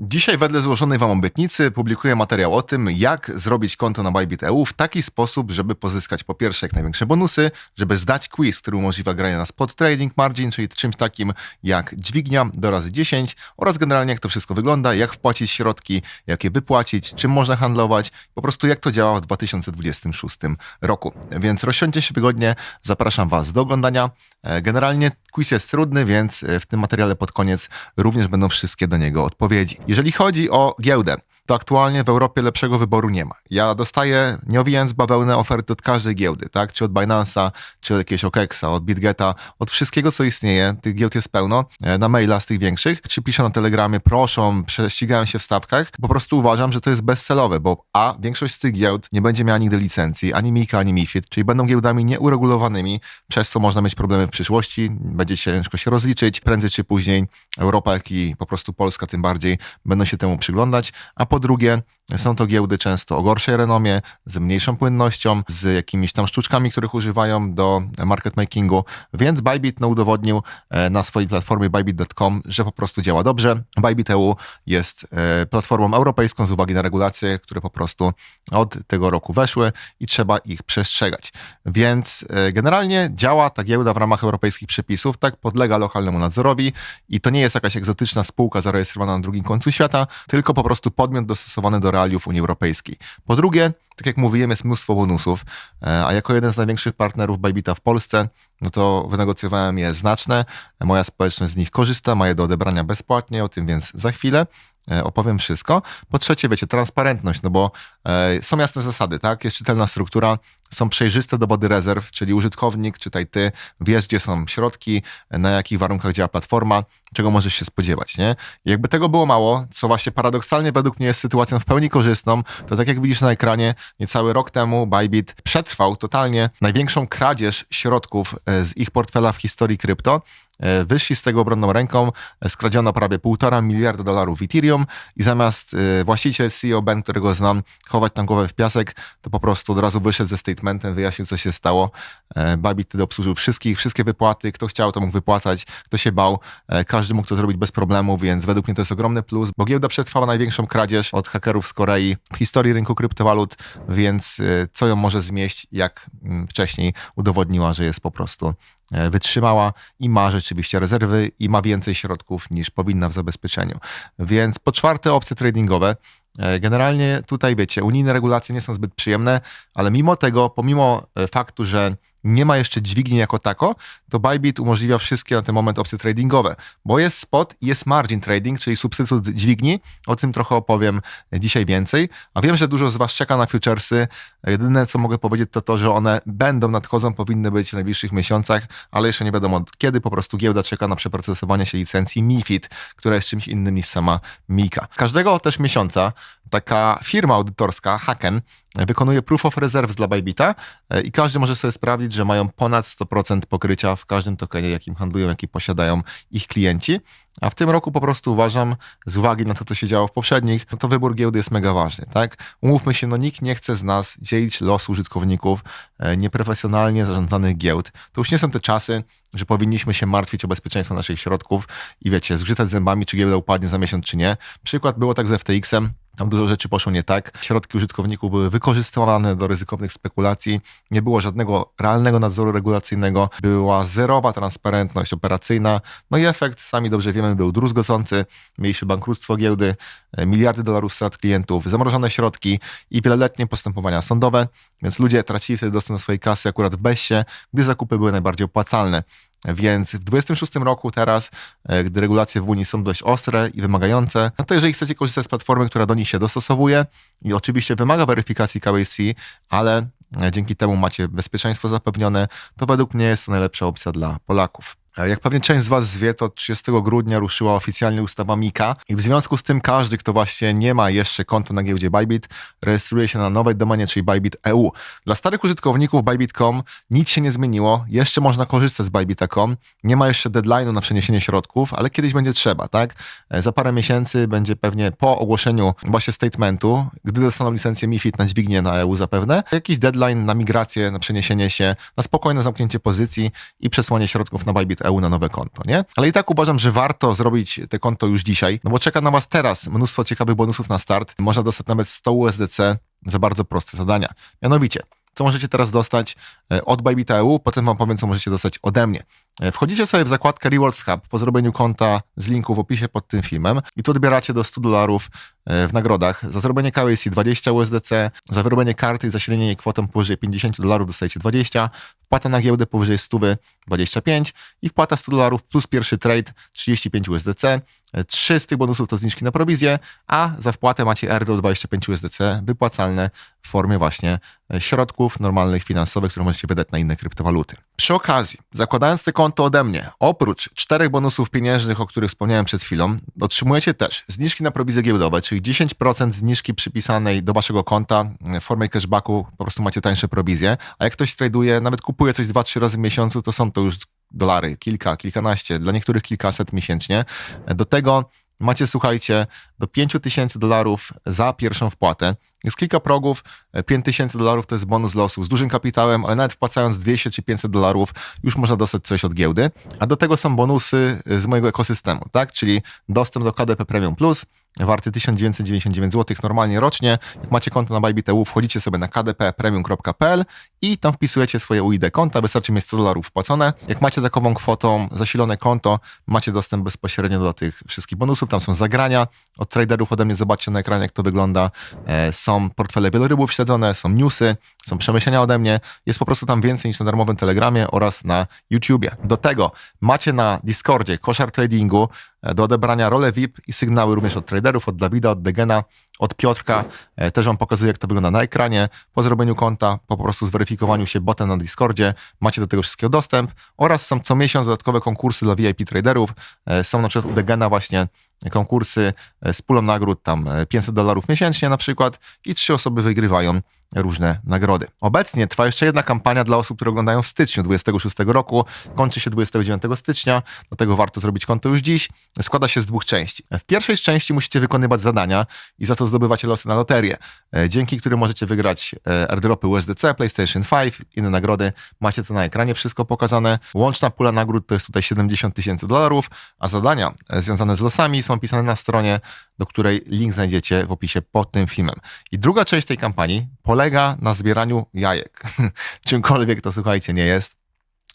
Dzisiaj wedle złożonej Wam obietnicy publikuję materiał o tym, jak zrobić konto na Bybit EU w taki sposób, żeby pozyskać po pierwsze jak największe bonusy, żeby zdać quiz, który umożliwia granie na spot trading margin, czyli czymś takim jak dźwignia do razy 10 oraz generalnie jak to wszystko wygląda, jak wpłacić środki, jak je wypłacić, czym można handlować, po prostu jak to działa w 2026 roku. Więc rozsiądźcie się wygodnie, zapraszam Was do oglądania. E, Generalnie quiz jest trudny, więc e, w tym materiale pod koniec również będą wszystkie do niego odpowiedzi. Jeżeli chodzi o giełdę, to aktualnie w Europie lepszego wyboru nie ma. Ja dostaję, nie owijając bawełnę, oferty od każdej giełdy, tak? Czy od Binance'a, czy od jakiegoś OKEXa, od BitGeta, od wszystkiego, co istnieje. Tych giełd jest pełno. e, Na maila z tych większych. Czy piszą na Telegramie, proszą, prześcigają się w stawkach. Po prostu uważam, że to jest bezcelowe, bo a, większość z tych giełd nie będzie miała nigdy licencji, ani MiCA, ani MiFID, czyli będą giełdami nieuregulowanymi, przez co można mieć problemy w przyszłości, będzie ciężko się rozliczyć. Prędzej czy później Europa, jak i po prostu Polska tym bardziej będą się temu przyglądać. A po drugie, są to giełdy często o gorszej renomie, z mniejszą płynnością, z jakimiś tam sztuczkami, których używają do market makingu, więc Bybit no, udowodnił e, na swojej platformie bybit.com, że po prostu działa dobrze. Bybit EU jest e, platformą europejską z uwagi na regulacje, które po prostu od tego roku weszły i trzeba ich przestrzegać. Więc e, generalnie działa ta giełda w ramach europejskich przepisów, tak podlega lokalnemu nadzorowi i to nie jest jakaś egzotyczna spółka zarejestrowana na drugim końcu świata, tylko po prostu podmiot dostosowany do realiów Unii Europejskiej. Po drugie, tak jak mówiłem, jest mnóstwo bonusów, e, a jako jeden z największych partnerów Bybita w Polsce, no to wynegocjowałem je znaczne. Moja społeczność z nich korzysta, ma je do odebrania bezpłatnie, o tym więc za chwilę e, opowiem wszystko. Po trzecie, wiecie, transparentność, no bo e, są jasne zasady, tak? Jest czytelna struktura, są przejrzyste dowody rezerw, czyli użytkownik, czytaj ty, wiesz, gdzie są środki, na jakich warunkach działa platforma, czego możesz się spodziewać, nie? Jakby tego było mało, co właśnie paradoksalnie według mnie jest sytuacją w pełni korzystną, to tak jak widzisz na ekranie, niecały rok temu Bybit przetrwał totalnie największą kradzież środków e, z ich portfela w historii krypto. E, Wyszli z tego obronną ręką, e, skradziono prawie 1,5 miliarda dolarów Ethereum i zamiast właściciel CEO Bank, którego znam, chować tam głowę w piasek, to po prostu od razu wyszedł ze statementem, wyjaśnił, co się stało. E, Bybit wtedy obsłużył wszystkich, wszystkie wypłaty, kto chciał, to mógł wypłacać, kto się bał, e, każdy mógł to zrobić bez problemu, więc według mnie to jest ogromny plus, bo giełda przetrwała największą kradzież od hakerów z Korei w historii rynku kryptowalut, więc e, co ją może zmieść, jak mm, wcześniej udowodniła, że jest po prostu wytrzymała i ma rzeczywiście rezerwy i ma więcej środków niż powinna w zabezpieczeniu. Więc po czwarte opcje tradingowe. E, Generalnie tutaj wiecie, unijne regulacje nie są zbyt przyjemne, ale mimo tego, pomimo e, faktu, że nie ma jeszcze dźwigni jako tako, to Bybit umożliwia wszystkie na ten moment opcje tradingowe, bo jest spot i jest margin trading, czyli substytut dźwigni. O tym trochę opowiem dzisiaj więcej. A wiem, że dużo z Was czeka na futuresy. Jedyne, co mogę powiedzieć, to to, że one będą, nadchodzą, powinny być w najbliższych miesiącach, ale jeszcze nie wiadomo kiedy. Po prostu giełda czeka na przeprocesowanie się licencji MiFID, która jest czymś innym niż sama Mika. Każdego też miesiąca taka firma audytorska, Haken, wykonuje proof of reserves dla Bybita e, i każdy może sobie sprawdzić, że mają ponad 100% pokrycia w każdym tokenie, jakim handlują, jaki posiadają ich klienci. A w tym roku po prostu uważam, z uwagi na to, co się działo w poprzednich, no to wybór giełdy jest mega ważny, tak? Umówmy się, no nikt nie chce z nas dzielić losu użytkowników e, nieprofesjonalnie zarządzanych giełd. To już nie są te czasy, że powinniśmy się martwić o bezpieczeństwo naszych środków i wiecie, zgrzytać zębami, czy giełda upadnie za miesiąc, czy nie. Przykład było tak z FTX-em, tam dużo rzeczy poszło nie tak. Środki użytkowników były wykorzystywane do ryzykownych spekulacji. Nie było żadnego realnego nadzoru regulacyjnego. Była zerowa transparentność operacyjna. No i efekt, sami dobrze wiemy, był druzgocący. Mieliśmy bankructwo giełdy, e, miliardy dolarów strat klientów, zamrożone środki i wieloletnie postępowania sądowe. Więc ludzie tracili wtedy dostęp do swojej kasy akurat w BESie, gdy zakupy były najbardziej opłacalne. Więc w 2026 roku teraz, e, gdy regulacje w Unii są dość ostre i wymagające, no to jeżeli chcecie korzystać z platformy, która do nich się dostosowuje i oczywiście wymaga weryfikacji KYC, ale e, dzięki temu macie bezpieczeństwo zapewnione, to według mnie jest to najlepsza opcja dla Polaków. E, Jak pewnie część z Was wie, to 30 grudnia ruszyła oficjalnie ustawa MiCA i w związku z tym każdy, kto właśnie nie ma jeszcze konta na giełdzie Bybit, rejestruje się na nowej domenie, czyli Bybit EU. Dla starych użytkowników Bybit.com nic się nie zmieniło, jeszcze można korzystać z Bybita.com, nie ma jeszcze deadline'u na przeniesienie środków, ale kiedyś będzie trzeba, tak? E, Za parę miesięcy będzie pewnie po ogłoszeniu właśnie statementu, gdy dostaną licencję MiFID na dźwignię na EU zapewne, jakiś deadline na migrację, na przeniesienie się, na spokojne zamknięcie pozycji i przesłanie środków na Bybit EU na nowe konto, nie? Ale i tak uważam, że warto zrobić te konto już dzisiaj, no bo czeka na was teraz mnóstwo ciekawych bonusów na start. Można dostać nawet 100 USDC za bardzo proste zadania. Mianowicie, co możecie teraz dostać e, od Bybita EU, potem wam powiem, co możecie dostać ode mnie. E, wchodzicie sobie w zakładkę Rewards Hub po zrobieniu konta z linku w opisie pod tym filmem i tu odbieracie do 100 dolarów e, w nagrodach. Za zrobienie KYC 20 USDC, za wyrobienie karty i zasilenie jej kwotą powyżej 50 dolarów dostajecie 20, wpłata na giełdę powyżej 100 25 i wpłata 100 dolarów plus pierwszy trade 35 USDC. Trzy z tych bonusów to zniżki na prowizję, a za wpłatę macie RDO 25 USDC wypłacalne w formie właśnie środków normalnych, finansowych, które możecie wydać na inne kryptowaluty. Przy okazji, zakładając te konto ode mnie, oprócz czterech bonusów pieniężnych, o których wspomniałem przed chwilą, otrzymujecie też zniżki na prowizje giełdowe, czyli 10% zniżki przypisanej do waszego konta w formie cashbacku, po prostu macie tańsze prowizje, a jak ktoś traduje, nawet kupuje coś 2-3 razy w miesiącu, to są to już dolary, kilka, kilkanaście, dla niektórych kilkaset miesięcznie. Do tego macie, słuchajcie, do 5000 dolarów za pierwszą wpłatę. Jest kilka progów, 5000 dolarów to jest bonus losu z dużym kapitałem, ale nawet wpłacając 200 czy 500 dolarów już można dostać coś od giełdy. A do tego są bonusy z mojego ekosystemu, tak? Czyli dostęp do KDP Premium Plus, warty 1999 zł normalnie rocznie. Jak macie konto na Bybit.eu, wchodzicie sobie na kdppremium.pl i tam wpisujecie swoje UID konta, wystarczy mieć 100 dolarów wpłacone. Jak macie takową kwotą zasilone konto, macie dostęp bezpośrednio do tych wszystkich bonusów. Tam są zagrania od traderów ode mnie, zobaczcie na ekranie, jak to wygląda. Są portfele wielorybów śledzone, są newsy, są przemyślenia ode mnie. Jest po prostu tam więcej niż na darmowym Telegramie oraz na YouTubie. Do tego macie na Discordzie koszar tradingu do odebrania role VIP i sygnały również od traderów, od Dawida, od Degena, od Piotrka. E, też Wam pokazuję, jak to wygląda na ekranie. Po zrobieniu konta, po prostu zweryfikowaniu się botem na Discordzie, macie do tego wszystkiego dostęp oraz są co miesiąc dodatkowe konkursy dla VIP traderów. Są na przykład u Degena właśnie konkursy z pulą nagród, tam 500 dolarów miesięcznie na przykład i trzy osoby wygrywają różne nagrody. Obecnie trwa jeszcze jedna kampania dla osób, które oglądają w styczniu 26 roku. Kończy się 29 stycznia, dlatego warto zrobić konto już dziś. Składa się z dwóch części. W pierwszej części musicie wykonywać zadania i za to zdobywacie losy na loterię, e, dzięki którym możecie wygrać e, airdropy USDC, PlayStation 5, inne nagrody. Macie to na ekranie wszystko pokazane. Łączna pula nagród to jest tutaj 70 tysięcy dolarów, a zadania e, związane z losami są opisane na stronie, do której link znajdziecie w opisie pod tym filmem. I druga część tej kampanii polega na zbieraniu jajek. Czymkolwiek to, słuchajcie, nie jest.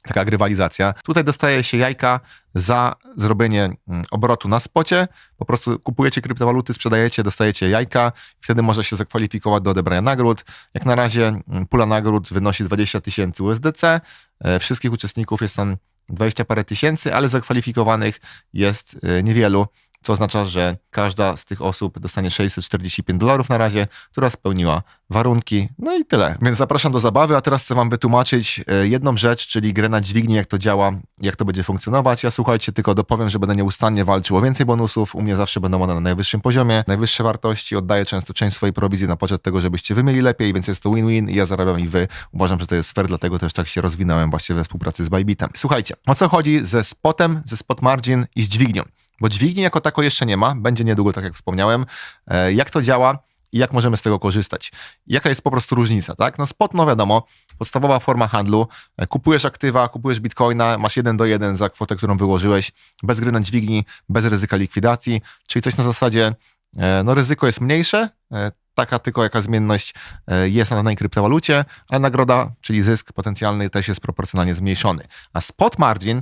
Taka grywalizacja. Tutaj dostaje się jajka za zrobienie mm, obrotu na spocie. Po prostu kupujecie kryptowaluty, sprzedajecie, dostajecie jajka. Wtedy może się zakwalifikować do odebrania nagród. Jak na razie mm, pula nagród wynosi 20 tysięcy USDC. E, wszystkich uczestników jest tam 20 parę tysięcy, ale zakwalifikowanych jest e, niewielu co oznacza, że każda z tych osób dostanie 645 dolarów na razie, która spełniła warunki. No i tyle. Więc zapraszam do zabawy, a teraz chcę wam wytłumaczyć e, jedną rzecz, czyli grę na dźwigni, jak to działa, jak to będzie funkcjonować. Ja słuchajcie, tylko dopowiem, że będę nieustannie walczył o więcej bonusów. U mnie zawsze będą one na najwyższym poziomie, najwyższe wartości. Oddaję często część swojej prowizji na poczet tego, żebyście wy lepiej, więc jest to win-win i ja zarabiam i wy. Uważam, że to jest fair, dlatego też tak się rozwinąłem właśnie we współpracy z Bybitem. Słuchajcie, o co chodzi ze spotem, ze spot margin i z dźwignią? Bo dźwigni jako tako jeszcze nie ma, będzie niedługo, tak jak wspomniałem. E, jak to działa i jak możemy z tego korzystać? Jaka jest po prostu różnica, tak? No spot, no wiadomo, podstawowa forma handlu. E, kupujesz aktywa, kupujesz bitcoina, masz jeden do jeden za kwotę, którą wyłożyłeś, bez gry na dźwigni, bez ryzyka likwidacji, czyli coś na zasadzie, e, no ryzyko jest mniejsze, taka tylko jaka zmienność jest na danej kryptowalucie, ale nagroda, czyli zysk potencjalny też jest proporcjonalnie zmniejszony. A spot margin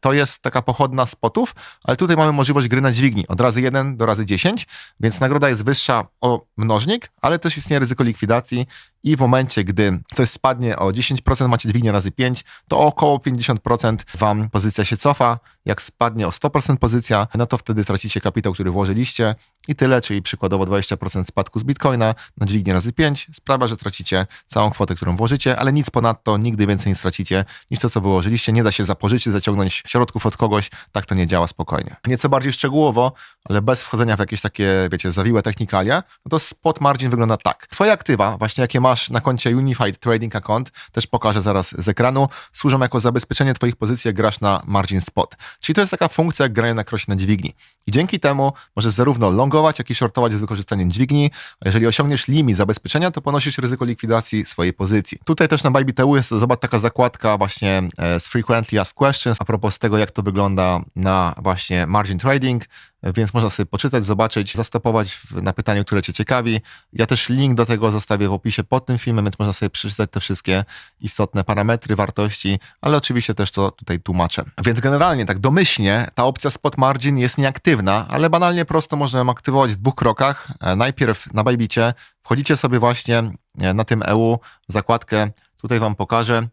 to jest taka pochodna spotów, ale tutaj mamy możliwość gry na dźwigni. Od razy 1 do razy 10, więc nagroda jest wyższa o mnożnik, ale też istnieje ryzyko likwidacji i w momencie, gdy coś spadnie o 10%, macie dźwignię razy 5, to około 50% wam pozycja się cofa. Jak spadnie o 100% pozycja, no to wtedy tracicie kapitał, który włożyliście i tyle, czyli przykładowo 20% spadku z Bitcoina na dźwignię razy 5 sprawia, że tracicie całą kwotę, którą włożycie, ale nic ponadto, nigdy więcej nie stracicie niż to, co wyłożyliście. Nie da się zapożyczyć, zaciągnąć środków od kogoś, tak to nie działa spokojnie. Nieco bardziej szczegółowo, ale bez wchodzenia w jakieś takie, wiecie, zawiłe technikalia, no to spot margin wygląda tak. Twoje aktywa, właśnie jakie masz masz na koncie Unified Trading Account, też pokażę zaraz z ekranu, służą jako zabezpieczenie twoich pozycji, jak grasz na margin spot. Czyli to jest taka funkcja jak granie na krosie na dźwigni. I dzięki temu możesz zarówno longować, jak i shortować z wykorzystaniem dźwigni. A jeżeli osiągniesz limit zabezpieczenia, to ponosisz ryzyko likwidacji swojej pozycji. Tutaj też na ByBTU jest, zobacz, taka zakładka właśnie e, z Frequently Asked Questions a propos tego, jak to wygląda na właśnie margin trading więc można sobie poczytać, zobaczyć, zastopować na pytaniu, które Cię ciekawi. Ja też link do tego zostawię w opisie pod tym filmem, więc można sobie przeczytać te wszystkie istotne parametry, wartości, ale oczywiście też to tutaj tłumaczę. Więc generalnie, tak domyślnie, ta opcja spot margin jest nieaktywna, ale banalnie prosto można ją aktywować w dwóch krokach. E, najpierw na Bajbicie wchodzicie sobie właśnie e, na tym EU zakładkę, tutaj Wam pokażę,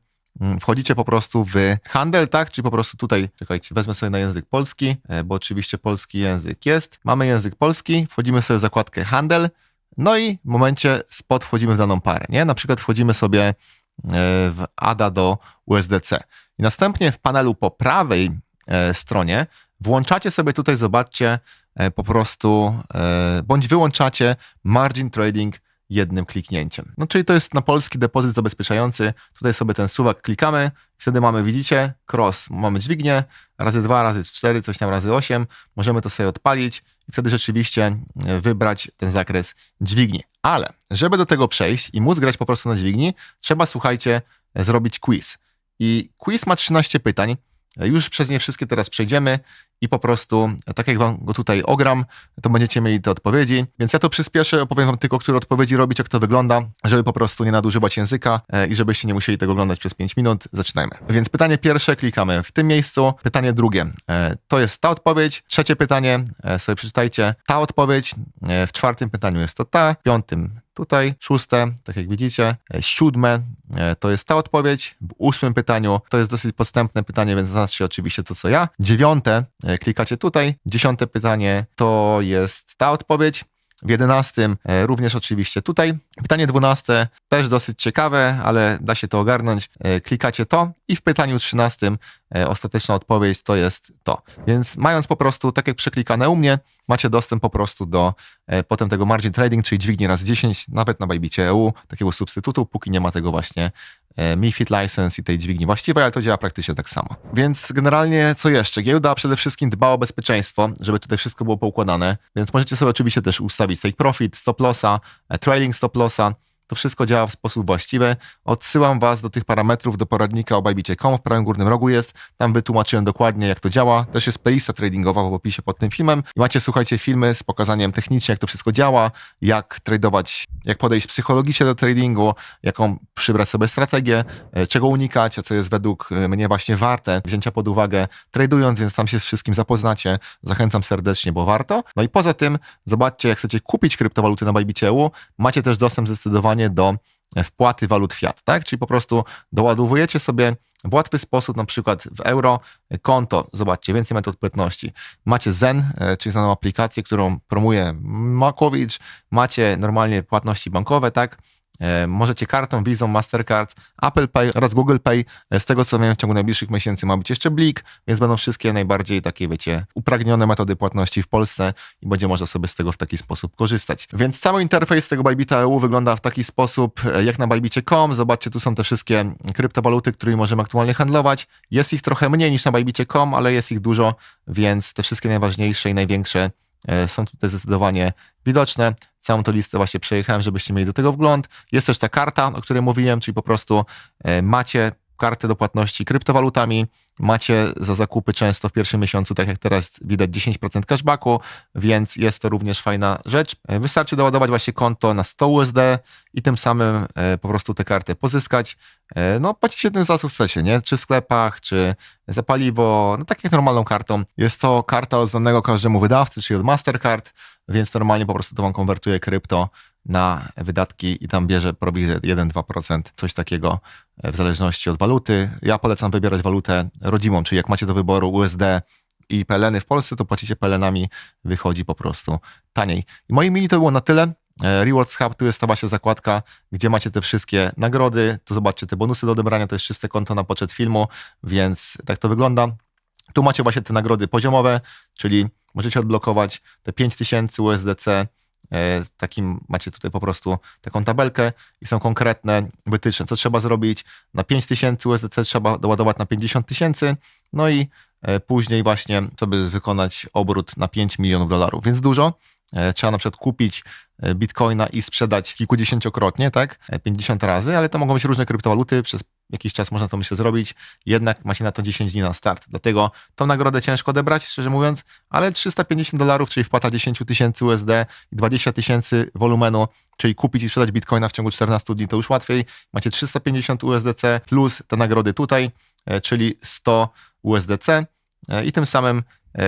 wchodzicie po prostu w handel, tak? Czyli po prostu tutaj, czekajcie, wezmę sobie na język polski, e, bo oczywiście polski język jest. Mamy język polski, wchodzimy sobie w zakładkę handel, no i w momencie spot wchodzimy w daną parę, nie? Na przykład wchodzimy sobie e, w ADA do USDC. I następnie w panelu po prawej e, stronie włączacie sobie tutaj, zobaczcie, po prostu, bądź wyłączacie margin trading jednym kliknięciem. No czyli to jest na polski depozyt zabezpieczający. Tutaj sobie ten suwak klikamy, wtedy mamy, widzicie, cross, mamy dźwignię, razy 2, razy 4, coś tam razy 8, możemy to sobie odpalić i wtedy rzeczywiście e, wybrać ten zakres dźwigni. Ale żeby do tego przejść i móc grać po prostu na dźwigni, trzeba, słuchajcie, zrobić quiz. I quiz ma 13 pytań, już przez nie wszystkie teraz przejdziemy i po prostu, tak jak wam go tutaj ogram, to będziecie mieli te odpowiedzi. Więc ja to przyspieszę, opowiem wam tylko, które odpowiedzi robić, jak to wygląda, żeby po prostu nie nadużywać języka e, i żebyście nie musieli tego oglądać przez 5 minut. Zaczynajmy. Więc pytanie pierwsze klikamy w tym miejscu. Pytanie drugie e, to jest ta odpowiedź. Trzecie pytanie e, sobie przeczytajcie. Ta odpowiedź. W czwartym pytaniu jest to ta. W piątym tutaj. Szóste, tak jak widzicie. Siódme to jest ta odpowiedź. W ósmym pytaniu to jest dosyć podstępne pytanie, więc zaznaczcie oczywiście to, co ja. Dziewiąte E, klikacie tutaj. Dziesiąte pytanie to jest ta odpowiedź. W jedenastym e, również oczywiście tutaj. Pytanie dwunaste też dosyć ciekawe, ale da się to ogarnąć. E, klikacie to i w pytaniu trzynastym ostateczna odpowiedź to jest to. Więc mając po prostu, tak jak przeklikane u mnie, macie dostęp po prostu do potem tego margin trading, czyli dźwigni razy 10, nawet na Bajbicie EU, takiego substytutu, póki nie ma tego właśnie E, MiFID License i tej dźwigni właściwej, ale to działa praktycznie tak samo. Więc generalnie co jeszcze? Giełda przede wszystkim dba o bezpieczeństwo, żeby tutaj wszystko było poukładane, więc możecie sobie oczywiście też ustawić take profit, stop lossa, e, trailing stop lossa, to wszystko działa w sposób właściwy. Odsyłam Was do tych parametrów, do poradnika o Bybit.com, w prawym górnym rogu jest. Tam wytłumaczyłem dokładnie, jak to działa. Też jest playlista tradingowa w opisie pod tym filmem. I macie, słuchajcie, filmy z pokazaniem technicznie, jak to wszystko działa, jak tradować, jak podejść psychologicznie do tradingu, jaką przybrać sobie strategię, e, czego unikać, a co jest według e, mnie właśnie warte wzięcia pod uwagę tradując, więc tam się z wszystkim zapoznacie. Zachęcam serdecznie, bo warto. No i poza tym, zobaczcie, jak chcecie kupić kryptowaluty na Bybit.eu, macie też dostęp zdecydowanie do wpłaty walut fiat, tak? Czyli po prostu doładowujecie sobie w łatwy sposób, na przykład w euro, konto, zobaczcie, więcej metod płatności. Macie Zen, e, czyli znaną aplikację, którą promuje Makowicz, macie normalnie płatności bankowe, tak? E, możecie kartą, Visa, Mastercard, Apple Pay oraz Google Pay. E, z tego co wiem, w ciągu najbliższych miesięcy ma być jeszcze Blik, więc będą wszystkie najbardziej takie, wiecie, upragnione metody płatności w Polsce i będzie można sobie z tego w taki sposób korzystać. Więc cały interfejs tego Bybita EU wygląda w taki sposób e, jak na bybicie.com. Zobaczcie, tu są te wszystkie kryptowaluty, którymi możemy aktualnie handlować. Jest ich trochę mniej niż na bybicie.com, ale jest ich dużo, więc te wszystkie najważniejsze i największe są tutaj zdecydowanie widoczne. Całą tą listę właśnie przejechałem, żebyście mieli do tego wgląd. Jest też ta karta, o której mówiłem, czyli po prostu e, macie kartę do płatności kryptowalutami, macie za zakupy często w pierwszym miesiącu, tak jak teraz widać, 10% cashbacku, więc jest to również fajna rzecz. E, wystarczy doładować właśnie konto na 100 USD i tym samym e, po prostu tę kartę pozyskać. No, płacicie tym za co chcecie, nie? Czy w sklepach, czy za paliwo, no tak jak normalną kartą. Jest to karta od znanego każdemu wydawcy, czyli od Mastercard, więc normalnie po prostu to wam konwertuje krypto na wydatki i tam bierze prowizję 1-2%, coś takiego e, w zależności od waluty. Ja polecam wybierać walutę rodzimą, czyli jak macie do wyboru USD i peleny w Polsce, to płacicie pelenami, wychodzi po prostu taniej. I moi to było na tyle. E, Rewards Hub, tu jest ta właśnie zakładka, gdzie macie te wszystkie nagrody, tu zobaczcie te bonusy do odebrania, to jest czyste konto na poczet filmu, więc tak to wygląda. Tu macie właśnie te nagrody poziomowe, czyli możecie odblokować te 5000 USDC takim macie tutaj po prostu taką tabelkę i są konkretne wytyczne, co trzeba zrobić. Na 5000 USDC trzeba doładować na 50 tysięcy, no i e, później właśnie, żeby wykonać obrót na 5 milionów dolarów, więc dużo. E, Trzeba na przykład kupić e, bitcoina i sprzedać kilkudziesięciokrotnie, tak? E, 50 razy, ale to mogą być różne kryptowaluty. Przez jakiś czas można to myślę zrobić. Jednak macie na to 10 dni na start. Dlatego tą nagrodę ciężko odebrać, szczerze mówiąc, ale 350 dolarów, czyli wpłata 10 tysięcy USD i 20 tysięcy wolumenu, czyli kupić i sprzedać bitcoina w ciągu 14 dni, to już łatwiej. Macie 350 USDC plus te nagrody tutaj, e, czyli 100 USDC e, i tym samym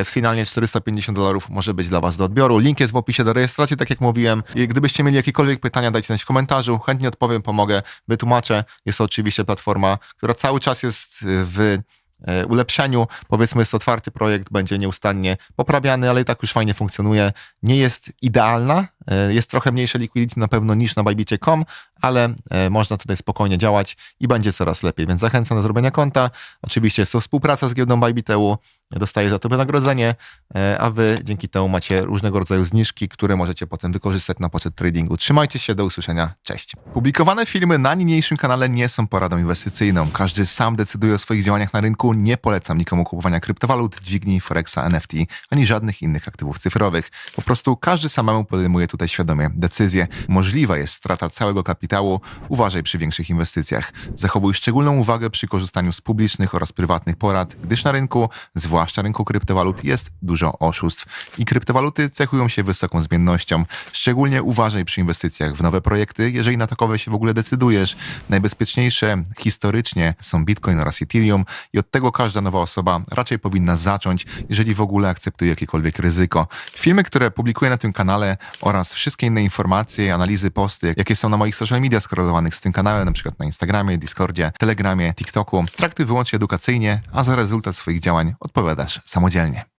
Finalnie 450 dolarów może być dla Was do odbioru. Link jest w opisie do rejestracji, tak jak mówiłem. I gdybyście mieli jakiekolwiek pytania, dajcie znać w komentarzu. Chętnie odpowiem, pomogę, wytłumaczę. Jest to oczywiście platforma, która cały czas jest w e, ulepszeniu. Powiedzmy, jest otwarty projekt, będzie nieustannie poprawiany, ale i tak już fajnie funkcjonuje. Nie jest idealna, e, jest trochę mniejsze liquidity na pewno niż na Bybit.com, ale e, można tutaj spokojnie działać i będzie coraz lepiej, więc zachęcam do zrobienia konta. Oczywiście jest to współpraca z giełdą Bybit.eu, dostaję za to wynagrodzenie, e, a wy dzięki temu macie różnego rodzaju zniżki, które możecie potem wykorzystać na poczet tradingu. Trzymajcie się, do usłyszenia, cześć. Publikowane filmy na niniejszym kanale nie są poradą inwestycyjną. Każdy sam decyduje o swoich działaniach na rynku. Nie polecam nikomu kupowania kryptowalut, dźwigni, forexa, NFT, ani żadnych innych aktywów cyfrowych. Po prostu każdy samemu podejmuje tutaj świadomie decyzje. Możliwa jest strata całego kapitału. Uważaj przy większych inwestycjach. Zachowuj szczególną uwagę przy korzystaniu z publicznych oraz prywatnych porad, gdyż na rynku, zwłaszcza rynku kryptowalut, jest dużo oszustw. I kryptowaluty cechują się wysoką zmiennością. Szczególnie uważaj przy inwestycjach w nowe projekty, jeżeli na takowe się w ogóle decydujesz. Najbezpieczniejsze historycznie są Bitcoin oraz Ethereum i od tego każda nowa osoba raczej powinna zacząć, jeżeli w ogóle akceptuje jakiekolwiek ryzyko. Filmy, które publikuję na tym kanale oraz wszystkie inne informacje, analizy, posty, jakie są na moich social media skorelowanych z tym kanałem, na przykład na Instagramie, Discordzie, Telegramie, TikToku, traktuj wyłącznie edukacyjnie, a za rezultat swoich działań odpowiadasz samodzielnie.